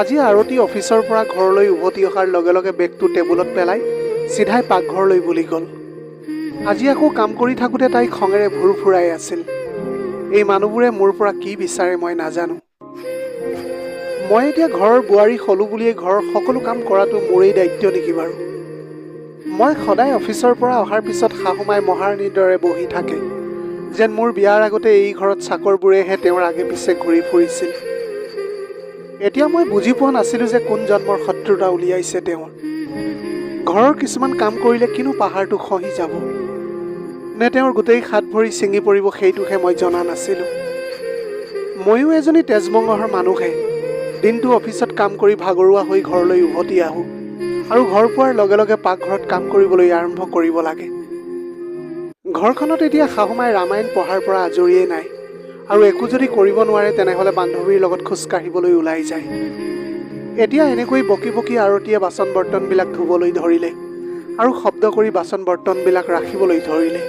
আজি আৰতী অফিচৰ পৰা ঘৰলৈ উভতি অহাৰ লগে লগে বেগটো টেবুলত পেলাই চিধাই পাকঘৰলৈ বুলি গ'ল। আজি আকৌ কাম কৰি থাকোঁতে তাই খঙেৰে ভুৰ ফুৰাই আছিল। এই মানুহবোৰে মোৰ পৰা কি বিচাৰে মই নাজানো। মই এতিয়া ঘৰৰ বোৱাৰী হ'লো বুলিয়ে ঘৰৰ সকলো কাম কৰাটো মোৰেই দায়িত্ব নেকি বাৰু? মই সদায় অফিচৰ পৰা অহাৰ পিছত শাহুমাই মহাৰাণীৰ দৰে বহি থাকে যেন মোৰ বিয়াৰ আগতে এই ঘৰত চাকৰবোৰেহে তেওঁৰ আগে পিছে ঘূৰি ফুৰিছিল। এতিয়া মই বুজি পোৱা নাছিলোঁ যে কোন জন্মৰ শত্ৰুতা উলিয়াইছে তেওঁৰ। ঘৰৰ কিছুমান কাম কৰিলে কিনো পাহাৰটো খহি যাব। নে তেওঁৰ গোটেই হাত ভৰি ছিঙি পৰিব সেইটোহে মই জনা নাছিলোঁ। ময়ো এজনী তেজমঙহৰ মানুহে। দিনটো অফিচত কাম কৰি ভাগৰুৱা হৈ ঘৰলৈ উভতি আহোঁ আৰু ঘৰ পোৱাৰ লগে লগে পাকঘৰত কাম কৰিবলৈ আৰম্ভ কৰিব লাগে। ঘৰখনত এতিয়া শাহুমাই ৰামায়ণ পঢ়াৰ পৰা আজৰিয়েই নাই। আৰু একো যদি কৰিব নোৱাৰে তেনেহ'লে বান্ধৱীৰ লগত খোজকাঢ়িবলৈ ওলাই যায়। এতিয়া এনেকৈ বকি বকি আৰতীয়ে বাচন বৰ্তনবিলাক ধুবলৈ ধৰিলে আৰু শব্দ কৰি বাচন বৰ্তনবিলাক ৰাখিবলৈ ধৰিলে।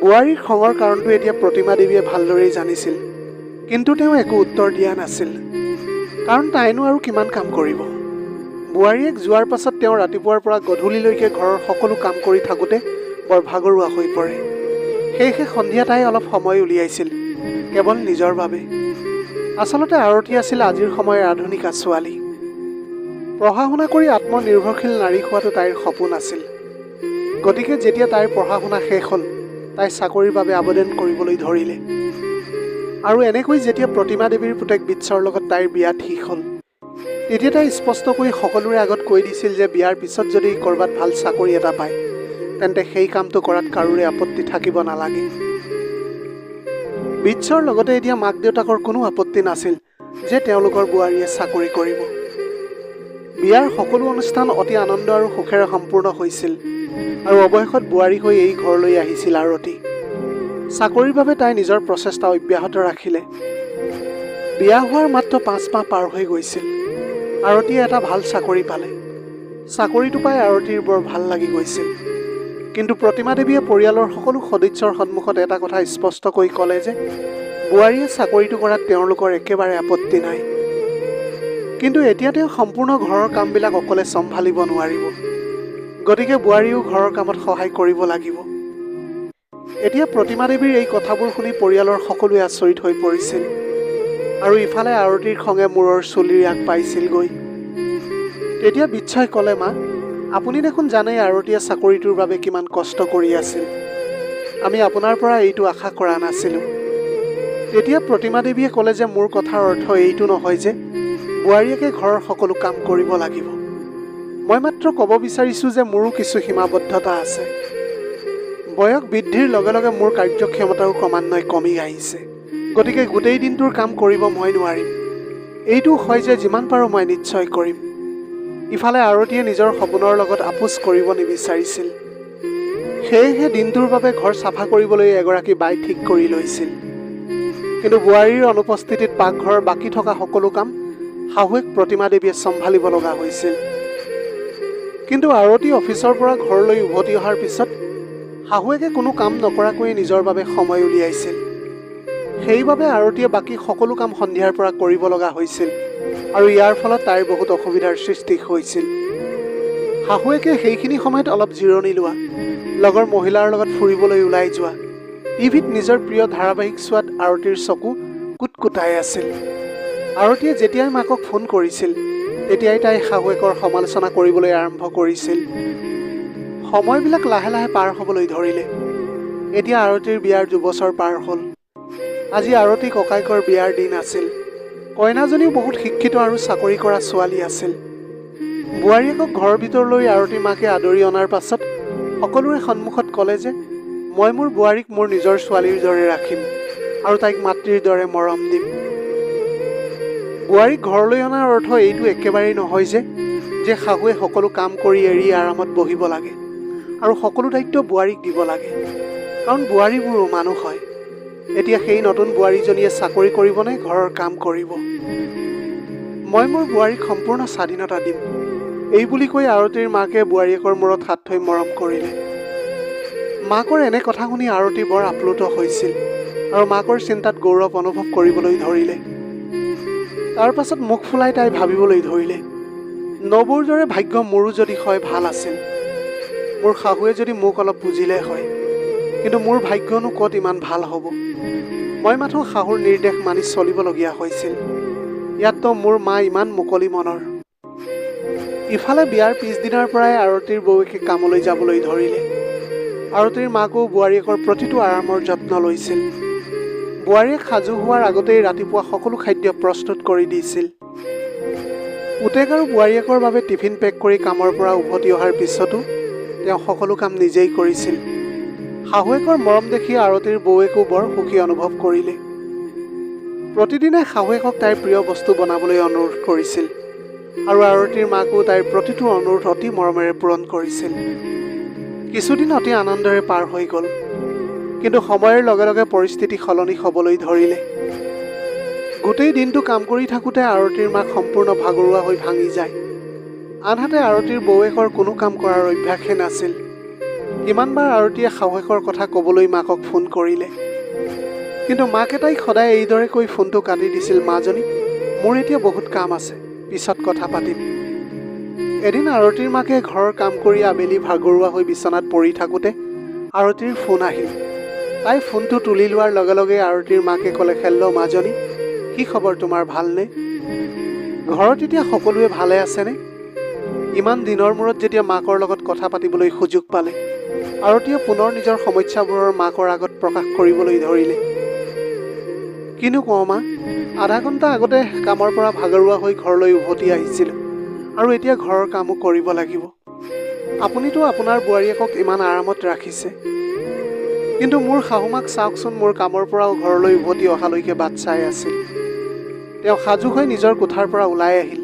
বোৱাৰীৰ খঙৰ কাৰণটো এতিয়া প্ৰতিমা দেৱীয়ে ভালদৰেই জানিছিল কিন্তু তেওঁ একো উত্তৰ দিয়া নাছিল কাৰণ তাইনো আৰু কিমান কাম কৰিব। বোৱাৰীয়েক যোৱাৰ পাছত তেওঁ ৰাতিপুৱাৰ পৰা গধূলিলৈকে ঘৰৰ সকলো কাম কৰি থাকোঁতে বৰ ভাগৰুৱা হৈ পৰে। সেয়েহে সন্ধিয়া তাই অলপ সময় উলিয়াইছিল। কেৱল নিজৰ বাবে। আচলতে আৰতী আছিল আজিৰ সময়ৰ আধুনিকা ছোৱালী পঢ়া শুনা কৰি আত্মনিৰ্ভৰশীল নাৰী হোৱাটো তাইৰ সপোন আছিল। গতিকে যেতিয়া তাইৰ পঢ়া শুনা শেষ হ'ল তাই চাকৰিৰ বাবে আবেদন কৰিবলৈ ধৰিলে। আৰু এনেকৈ যেতিয়া প্ৰতিমা দেৱীৰ পুতেক বিৎসৰ লগত তাইৰ বিয়া ঠিক হ'ল তেতিয়া তাই স্পষ্টকৈ সকলোৰে আগত কৈ দিছিল যে বিয়াৰ পিছত যদি ক'ৰবাত ভাল চাকৰি এটা পায় তেন্তে সেই কামটো কৰাত কাৰোৰে আপত্তি থাকিব নালাগে। বিৎসৰ লগতে এতিয়া মাক দেউতাকৰ কোনো আপত্তি নাছিল যে তেওঁলোকৰ বোৱাৰীয়ে চাকৰি কৰিব। বিয়াৰ সকলো অনুষ্ঠান অতি আনন্দ আৰু সুখেৰে সম্পূৰ্ণ হৈছিল আৰু অৱশেষত বোৱাৰী হৈ এই ঘৰলৈ আহিছিল আৰতী। চাকৰিৰ বাবে তাই নিজৰ প্ৰচেষ্টা অব্যাহত ৰাখিলে। বিয়া হোৱাৰ মাত্ৰ পাঁচ মাহ পাৰ হৈ গৈছিল। আৰতীয়ে এটা ভাল চাকৰি পালে। চাকৰিটো পাই আৰতীৰ বৰ ভাল লাগি গৈছিল। কিন্তু প্ৰতিমা দেৱীয়ে পৰিয়ালৰ সকলো সদস্যৰ সন্মুখত এটা কথা স্পষ্টকৈ ক'লে যে বোৱাৰীয়ে চাকৰিটো কৰাত তেওঁলোকৰ একেবাৰে আপত্তি নাই। কিন্তু এতিয়া তেওঁ সম্পূৰ্ণ ঘৰৰ কামবিলাক অকলে চম্ভালিব নোৱাৰিব। গতিকে বোৱাৰীও ঘৰৰ কামত সহায় কৰিব লাগিব। এতিয়া প্ৰতিমা দেৱীৰ এই কথাবোৰ শুনি পৰিয়ালৰ সকলোৱে আচৰিত হৈ পৰিছিল। আৰু ইফালে আৰতীৰ খঙে মূৰৰ চুলিৰ আগ পাইছিলগৈ। তেতিয়া বিচ্ছয় ক'লে মা আপুনি দেখোন জানেই আৰতীয়ে চাকৰিটোৰ বাবে কিমান কষ্ট কৰি আছিল। আমি আপোনাৰ পৰা এইটো আশা কৰা নাছিলোঁ। তেতিয়া প্ৰতিমা দেৱীয়ে ক'লে যে মোৰ কথাৰ অৰ্থ এইটো নহয় যে বোৱাৰীয়েকে ঘৰৰ সকলো কাম কৰিব লাগিব। মই মাত্ৰ ক'ব বিচাৰিছোঁ যে মোৰো কিছু সীমাবদ্ধতা আছে। বয়স বৃদ্ধিৰ লগে লগে মোৰ কাৰ্যক্ষমতাও ক্ৰমান্বয়ে কমি আহিছে। গতিকে গোটেই দিনটোৰ কাম কৰিব মই নোৱাৰিম। এইটো হয় যে যিমান পাৰোঁ মই নিশ্চয় কৰিম। ইফালে আৰতীয়ে নিজৰ সপোনৰ লগত আপোচ কৰিব নিবিচাৰিছিল। সেয়েহে দিনটোৰ বাবে ঘৰ চাফা কৰিবলৈ এগৰাকী বাই ঠিক কৰি লৈছিল। কিন্তু বোৱাৰীৰ অনুপস্থিতিত পাকঘৰৰ বাকী থকা সকলো কাম শাহুৱেক প্ৰতিমা দেৱীয়ে চম্ভালিব লগা হৈছিল। কিন্তু আৰতী অফিচৰ পৰা ঘৰলৈ উভতি অহাৰ পিছত শাহুৱেকে কোনো কাম নকৰাকৈয়ে নিজৰ বাবে সময় উলিয়াইছিল। সেইবাবে আৰতীয়ে বাকী সকলো কাম সন্ধিয়াৰ পৰা কৰিব লগা হৈছিল। আৰু ইয়াৰ ফলত তাইৰ বহুত অসুবিধাৰ সৃষ্টি হৈছিল। শাহুৱেকে সেইখিনি সময়ত অলপ জিৰণি লোৱা লগৰ মহিলাৰ লগত ফুৰিবলৈ ওলাই যোৱা টিভিত নিজৰ প্ৰিয় ধাৰাবাহিক চোৱাত আৰতীৰ চকু কুটকুটাই আছিল। আৰতীয়ে যেতিয়াই মাকক ফোন কৰিছিল তেতিয়াই তাই শাহুৱেকৰ সমালোচনা কৰিবলৈ আৰম্ভ কৰিছিল। সময়বিলাক লাহে লাহে পাৰ হ'বলৈ ধৰিলে। এতিয়া আৰতীৰ বিয়াৰ দুবছৰ পাৰ হ'ল। আজি আৰতী ককায়েকৰ বিয়াৰ দিন আছিল। কইনাজনীও বহুত শিক্ষিত আৰু চাকৰি কৰা ছোৱালী আছিল। বোৱাৰীয়েকক ঘৰৰ ভিতৰলৈ আৰতী মাকে আদৰি অনাৰ পাছত সকলোৰে সন্মুখত ক'লে যে মই মোৰ বোৱাৰীক মোৰ নিজৰ ছোৱালীৰ দৰে ৰাখিম আৰু তাইক মাতৃৰ দৰে মৰম দিম। বোৱাৰীক ঘৰলৈ অনাৰ অৰ্থ এইটো একেবাৰেই নহয় যে যে শাহুৱে সকলো কাম কৰি এৰি আৰামত বহিব লাগে আৰু সকলো দায়িত্ব বোৱাৰীক দিব লাগে। কাৰণ বোৱাৰীবোৰো মানুহ হয়। এতিয়া সেই নতুন বোৱাৰীজনীয়ে চাকৰি কৰিবনে ঘৰৰ কাম কৰিব? মই মোৰ বোৱাৰীক সম্পূৰ্ণ স্বাধীনতা দিম। এই বুলি কৈ আৰতীৰ মাকে বোৱাৰীয়েকৰ মূৰত হাত থৈ মৰম কৰিলে। মাকৰ এনে কথা শুনি আৰতী বৰ আপ্লুত হৈছিল আৰু মাকৰ চিন্তাত গৌৰৱ অনুভৱ কৰিবলৈ ধৰিলে। তাৰ পাছত মুখ ফুলাই তাই ভাবিবলৈ ধৰিলে নবৌৰ দৰে ভাগ্য মোৰো যদি হয় ভাল আছিল। মোৰ শাহুৱে যদি মোক অলপ বুজিলে হয় কিন্তু মোৰ ভাগ্যনো ক'ত ইমান ভাল হ'ব? মই মাথো শাহুৰ নিৰ্দেশ মানি চলিবলগীয়া হৈছিল। ইয়াততো মোৰ মা ইমান মুকলি মনৰ। ইফালে বিয়াৰ পিছদিনাৰ পৰাই আৰতিৰ বৌৱেকে কামলৈ যাবলৈ ধৰিলে। আৰতিৰ মাকো বোৱাৰীয়েকৰ প্ৰতিটো আৰামৰ যত্ন লৈছিল। বোৱাৰীয়েক সাজু হোৱাৰ আগতেই ৰাতিপুৱা সকলো খাদ্য প্ৰস্তুত কৰি দিছিল। পুতেক আৰু বোৱাৰীয়েকৰ বাবে টিফিন পেক কৰি কামৰ পৰা উভতি অহাৰ পিছতো তেওঁ সকলো কাম নিজেই কৰিছিল। শাহুৱেকৰ মৰম দেখি আৰতিৰ বৌৱেকো বৰ সুখী অনুভৱ কৰিলে। প্ৰতিদিনে শাহুৱেকক তাইৰ প্ৰিয় বস্তু বনাবলৈ অনুৰোধ কৰিছিল আৰু আৰতিৰ মাকো তাইৰ প্ৰতিটো অনুৰোধ অতি মৰমেৰে পূৰণ কৰিছিল। কিছুদিন অতি আনন্দেৰে পাৰ হৈ গ'ল কিন্তু সময়ৰ লগে লগে পৰিস্থিতি সলনি হ'বলৈ ধৰিলে। গোটেই দিনটো কাম কৰি থাকোঁতে আৰতিৰ মাক সম্পূৰ্ণ ভাগৰুৱা হৈ ভাঙি যায়। আনহাতে আৰতিৰ বৌৱেকৰ কোনো কাম কৰাৰ অভ্যাসেই নাছিল। কিমানবাৰ আৰতিয়ে শাহুৱেকৰ কথা ক'বলৈ মাকক ফোন কৰিলে। কিন্তু মাকে তাইক সদায় এইদৰে কৈ ফোনটো কাটি দিছিল মাজনী মোৰ এতিয়া বহুত কাম আছে পিছত কথা পাতিম। এদিন আৰতিৰ মাকে ঘৰৰ কাম কৰি আবেলি ভাগৰুৱা হৈ বিচনাত পৰি থাকোঁতে আৰতিৰ ফোন আহিল। তাই ফোনটো তুলি লোৱাৰ লগে লগে আৰতিৰ মাকে ক'লে খেল্ল মাজনী কি খবৰ তোমাৰ ভালনে? ঘৰত এতিয়া সকলোৱে ভালে আছেনে? ইমান দিনৰ মূৰত যেতিয়া মাকৰ লগত কথা পাতিবলৈ সুযোগ পালে আৰতীয়ে পুনৰ নিজৰ সমস্যাবোৰৰ মাকৰ আগত প্ৰকাশ কৰিবলৈ ধৰিলে। কিনো কওঁ মা আধা ঘণ্টা আগতে কামৰ পৰা ভাগৰুৱা হৈ ঘৰলৈ উভতি আহিছিলোঁ আৰু এতিয়া ঘৰৰ কামো কৰিব লাগিব। আপুনিতো আপোনাৰ বোৱাৰীয়েকক ইমান আৰামত ৰাখিছে। কিন্তু মোৰ শাহুমাক চাওকচোন মোৰ কামৰ পৰাও ঘৰলৈ উভতি অহালৈকে বাট চাই আছিল। তেওঁ সাজু হৈ নিজৰ কোঠাৰ পৰা ওলাই আহিল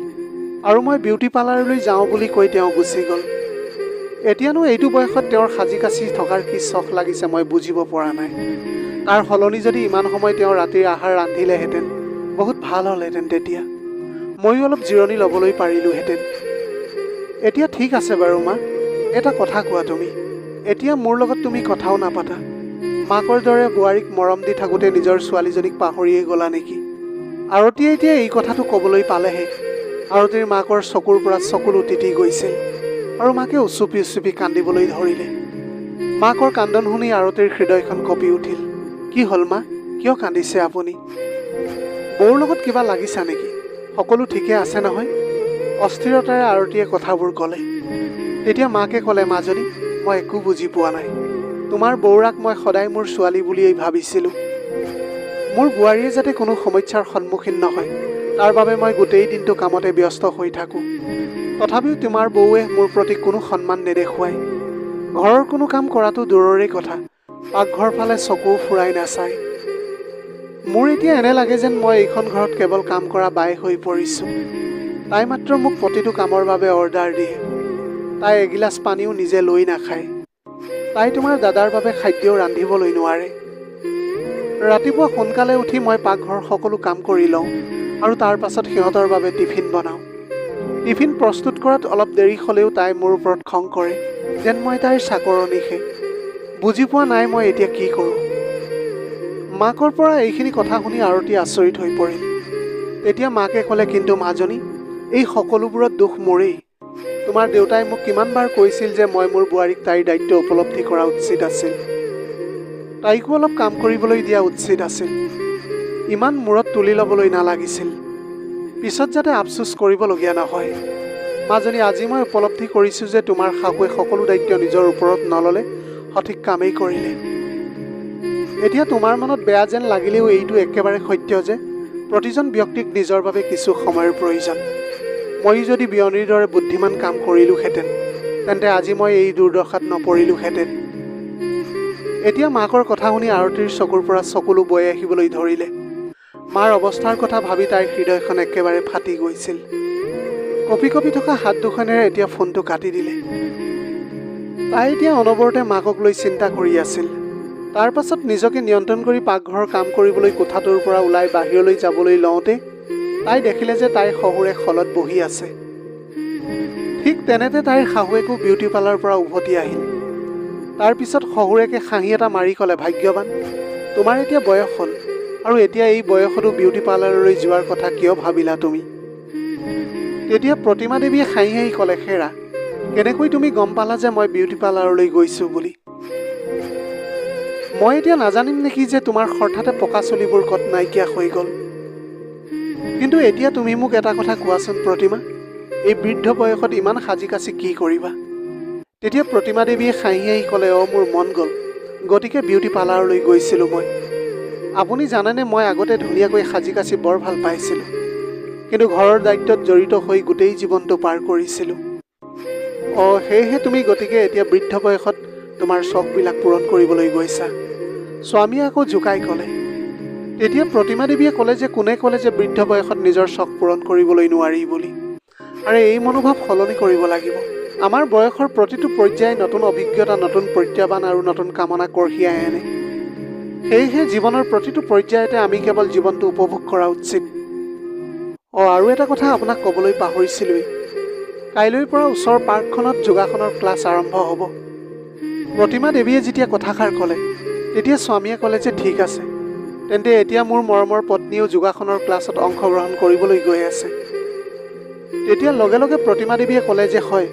আৰু মই বিউটি পাৰ্লাৰলৈ যাওঁ বুলি কৈ তেওঁ গুচি গ'ল। এতিয়ানো এইটো বয়সত তেওঁৰ সাজি কাচি থকাৰ কি চখ লাগিছে মই বুজিব পৰা নাই। তাৰ সলনি যদি ইমান সময় তেওঁ ৰাতিৰ আহাৰ ৰান্ধিলেহেঁতেন বহুত ভাল হ'লহেঁতেন তেতিয়া। ময়ো অলপ জিৰণি ল'বলৈ পাৰিলোহেঁতেন। এতিয়া ঠিক আছে বাৰু মা। এটা কথা কোৱা তুমি। এতিয়া মোৰ লগত তুমি কথাও নাপাতা। মাকৰ দৰে বোৱাৰীক মৰম দি থাকোঁতে নিজৰ ছোৱালীজনীক পাহৰিয়ে গ'লা নেকি? আৰতীয়ে এতিয়া এই কথাটো ক'বলৈ পালেহে। আৰতীৰ মাকৰ চকুৰ পৰা চকুলো তিতি গৈছিল। আৰু মাকে উচুপি উচুপি কান্দিবলৈ ধৰিলে। মাকৰ কান্দন শুনি আৰতীৰ হৃদয়খন কঁপি উঠিল। কি হ'ল মা? কিয় কান্দিছে আপুনি? বৌৰ লগত কিবা লাগিছা নেকি? সকলো ঠিকে আছে নহয়? অস্থিৰতাৰে আৰতীয়ে কথাবোৰ ক'লে। তেতিয়া মাকে ক'লে মাজনী মই একো বুজি পোৱা নাই। তোমাৰ বৌৰাক মই সদায় মোৰ ছোৱালী বুলিয়েই ভাবিছিলোঁ। মোৰ বোৱাৰীয়ে যাতে কোনো সমস্যাৰ সন্মুখীন নহয়। তাৰ বাবে মই গোটেই দিনটো কামতে ব্যস্ত হৈ থাকোঁ। তথাপিও তোমাৰ বৌৱে মোৰ প্ৰতি কোনো সন্মান নেদেখুৱায় ঘৰৰ কোনো কাম কৰাটো দূৰৰে কথা। পাকঘৰ ফালে চকু ফুৰাই নাচায়। মোৰ এতিয়া এনে লাগে যেন মই এইখন ঘৰত কেৱল কাম কৰা বাই হৈ পৰিছোঁ। তাই মাত্ৰ মোক প্ৰতিটো কামৰ বাবে অৰ্ডাৰ দিয়ে। তাই এগিলাচ পানীও নিজে লৈ নাখায়। তাই তোমাৰ দাদাৰ বাবে খাদ্যও ৰান্ধিবলৈ নোৱাৰে। ৰাতিপুৱা সোনকালে উঠি মই পাকঘৰৰ সকলো কাম কৰি লওঁ। আৰু তাৰ পাছত সিহঁতৰ বাবে টিফিন বনাওঁ। টিফিন প্ৰস্তুত কৰাত অলপ দেৰি হ'লেও তাই মোৰ ওপৰত খং কৰে যেন মই তাইৰ চাকৰণিহে বুজি পোৱা নাই মই এতিয়া কি কৰোঁ। মাকৰ পৰা এইখিনি কথা শুনি আৰতী আচৰিত হৈ পৰিল। তেতিয়া মাকে ক'লে কিন্তু মাজনী এই সকলোবোৰত দুখ মোৰেই। তোমাৰ দেউতাই মোক কিমানবাৰ কৈছিল যে মই মোৰ বোৱাৰীক তাইৰ দায়িত্ব উপলব্ধি কৰা উচিত আছিল। তাইকো অলপ কাম কৰিবলৈ দিয়া উচিত আছিল। ইমান মূৰত তুলি ল'বলৈ নালাগিছিল। পিছত যাতে আফচোচ কৰিবলগীয়া নহয়। মাজনী আজি মই উপলব্ধি কৰিছোঁ যে তোমাৰ শাহুৱে সকলো দায়িত্ব নিজৰ ওপৰত নল'লে সঠিক কামেই কৰিলে। এতিয়া তোমাৰ মনত বেয়া যেন লাগিলেও এইটো একেবাৰে সত্য যে প্ৰতিজন ব্যক্তিক নিজৰ বাবে কিছু সময়ৰ প্ৰয়োজন। ময়ো যদি বিয়নীৰ দৰে বুদ্ধিমান কাম কৰিলোহেঁতেন তেন্তে আজি মই এই দুৰ্দশাত নপৰিলোহেঁতেন। এতিয়া মাকৰ কথা শুনি আৰতীৰ চকুৰ পৰা চকুলো বৈ আহিবলৈ ধৰিলে। মাৰ অৱস্থাৰ কথা ভাবি তাইৰ হৃদয়খন একেবাৰে ফাটি গৈছিল। কঁপি কঁপি থকা হাত দুখনেৰে এতিয়া ফোনটো কাটি দিলে। তাই এতিয়া অনবৰতে মাকক লৈ চিন্তা কৰি আছিল। তাৰ পাছত নিজকে নিয়ন্ত্ৰণ কৰি পাকঘৰৰ কাম কৰিবলৈ কোঠাটোৰ পৰা ওলাই বাহিৰলৈ যাবলৈ লওঁতে তাই দেখিলে যে তাইৰ শহুৰে খলত বহি আছে। ঠিক তেনেতে তাইৰ শাহুৱেকো বিউটি পাৰ্লাৰৰ পৰা উভতি আহিল। তাৰ পিছত শহুৰেকে হাঁহি এটা মাৰি ক'লে ভাগ্যৱান তোমাৰ এতিয়া বয়স হ'ল। আৰু এতিয়া এই বয়সতো বিউটি পাৰ্লাৰলৈ যোৱাৰ কথা কিয় ভাবিলা তুমি? তেতিয়া প্ৰতিমা দেৱীয়ে হাঁহি হাঁহি ক'লে হেৰা কেনেকৈ তুমি গম পালা যে মই বিউটি পাৰ্লাৰলৈ গৈছোঁ বুলি? মই এতিয়া নাজানিম নেকি যে তোমাৰ হঠাতে পকা চুলিবোৰ ক'ত নাইকিয়া হৈ গ'ল? কিন্তু এতিয়া তুমি মোক এটা কথা কোৱাচোন প্ৰতিমা এই বৃদ্ধ বয়সত ইমান সাজি কাচি কি কৰিবা? তেতিয়া প্ৰতিমা দেৱীয়ে হাঁহি হাঁহি ক'লে অঁ মোৰ মন গ'ল গতিকে বিউটি পাৰ্লাৰলৈ গৈছিলোঁ মই। আপুনি জানেনে মই আগতে ধুনীয়াকৈ সাজি কাচি বৰ ভাল পাইছিলোঁ। কিন্তু ঘৰৰ দায়িত্বত জড়িত হৈ গোটেই জীৱনটো পাৰ কৰিছিলোঁ। অঁ সেয়েহে তুমি গতিকে এতিয়া বৃদ্ধ বয়সত তোমাৰ চখবিলাক পূৰণ কৰিবলৈ গৈছা। স্বামীয়ে আকৌ জোকাই ক'লে তেতিয়া প্ৰতিমা দেৱীয়ে ক'লে যে কোনে ক'লে যে বৃদ্ধ বয়সত নিজৰ চখ পূৰণ কৰিবলৈ নোৱাৰি বুলি। আৰু এই মনোভাৱ সলনি কৰিব লাগিব। আমাৰ বয়সৰ প্ৰতিটো পৰ্যায়ে নতুন অভিজ্ঞতা নতুন প্ৰত্যাহ্বান আৰু নতুন কামনা কঢ়িয়াই আনে। সেয়েহে জীৱনৰ প্ৰতিটো পৰ্যায়তে আমি কেৱল জীৱনটো উপভোগ কৰা উচিত। অঁ আৰু এটা কথা আপোনাক ক'বলৈ পাহৰিছিলোঁৱেই। কাইলৈৰ পৰা ওচৰৰ পাৰ্কখনত যোগাসনৰ ক্লাছ আৰম্ভ হ'ব। প্ৰতিমা দেৱীয়ে যেতিয়া কথাষাৰ ক'লে তেতিয়া স্বামীয়ে ক'লে যে ঠিক আছে। তেন্তে এতিয়া মোৰ মৰমৰ পত্নীয়েও যোগাসনৰ ক্লাছত অংশগ্ৰহণ কৰিবলৈ গৈ আছে। তেতিয়া লগে লগে প্ৰতিমা দেৱীয়ে ক'লে যে হয়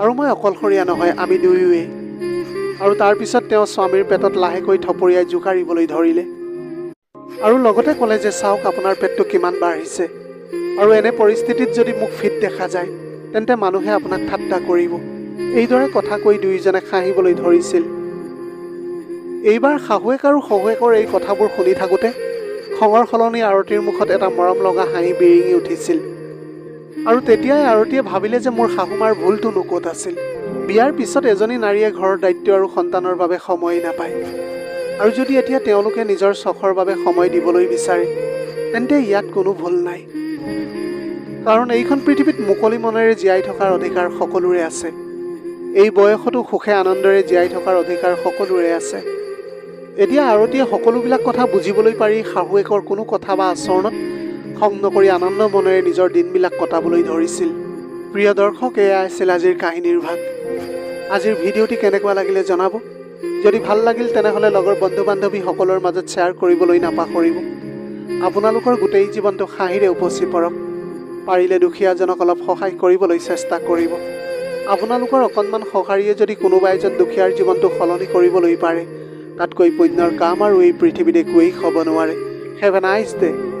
আৰু মই অকলশৰীয়া নহয় আমি দুয়োৱেই আৰু তাৰপিছত তেওঁ স্বামীৰ পেটত লাহেকৈ থপৰিয়াই জোকাৰিবলৈ ধৰিলে। আৰু লগতে ক'লে যে চাওক আপোনাৰ পেটটো কিমান বাঢ়িছে। আৰু এনে পৰিস্থিতিত যদি মোক ফিট দেখা যায় তেন্তে মানুহে আপোনাক ঠাট্টা কৰিব। এইদৰে কথা কৈ দুয়োজনে হাঁহিবলৈ ধৰিছিল। এইবাৰ শাহুৱেক আৰু শহুৱেকৰ এই কথাবোৰ শুনি থাকোঁতে খঙৰ সলনি আৰতিৰ মুখত এটা মৰম লগা হাঁহি বিৰিঙি উঠিছিল। আৰু তেতিয়াই আৰতীয়ে ভাবিলে যে মোৰ শাহুমাৰ ভুলটোনো ক'ত আছিল। বিয়াৰ পিছত এজনী নাৰীয়ে ঘৰৰ দায়িত্ব আৰু সন্তানৰ বাবে সময় নাপায়। আৰু যদি এতিয়া তেওঁলোকে নিজৰ চখৰ বাবে সময় দিবলৈ বিচাৰে তেন্তে ইয়াত কোনো ভুল নাই। কাৰণ এইখন পৃথিৱীত মুকলি মনেৰে জীয়াই থকাৰ অধিকাৰ সকলোৰে আছে। এই বয়সতো সুখে আনন্দৰে জীয়াই থকাৰ অধিকাৰ সকলোৰে আছে। এতিয়া আৰতীয়ে সকলোবিলাক কথা বুজিবলৈ পাৰি শাহুৱেকৰ কোনো কথা বা আচৰণত খং নকৰি আনন্দ মনেৰে নিজৰ দিনবিলাক কটাবলৈ ধৰিছিল। প্ৰিয় দৰ্শক এয়া আছিল আজিৰ কাহিনীৰ ভাগ। আজিৰ ভিডিঅ'টি কেনেকুৱা লাগিলে জনাব? যদি ভাল লাগিল তেনেহ'লে লগৰ বন্ধু বান্ধৱীসকলৰ মাজত শ্বেয়াৰ কৰিবলৈ নাপাহৰিব। আপোনালোকৰ গোটেই জীৱনটো হাঁহিৰে উপচি পৰক। পাৰিলে দুখীয়াজনক অলপ সহায় কৰিবলৈ চেষ্টা কৰিব। আপোনালোকৰ অকণমান সঁহাৰিয়ে যদি কোনোবা এজন দুখীয়াৰ জীৱনটো সলনি কৰিবলৈ পাৰে তাতকৈ পুণ্যৰ কাম আৰু এই পৃথিৱীত একোৱেই হ'ব নোৱাৰে। Have a nice day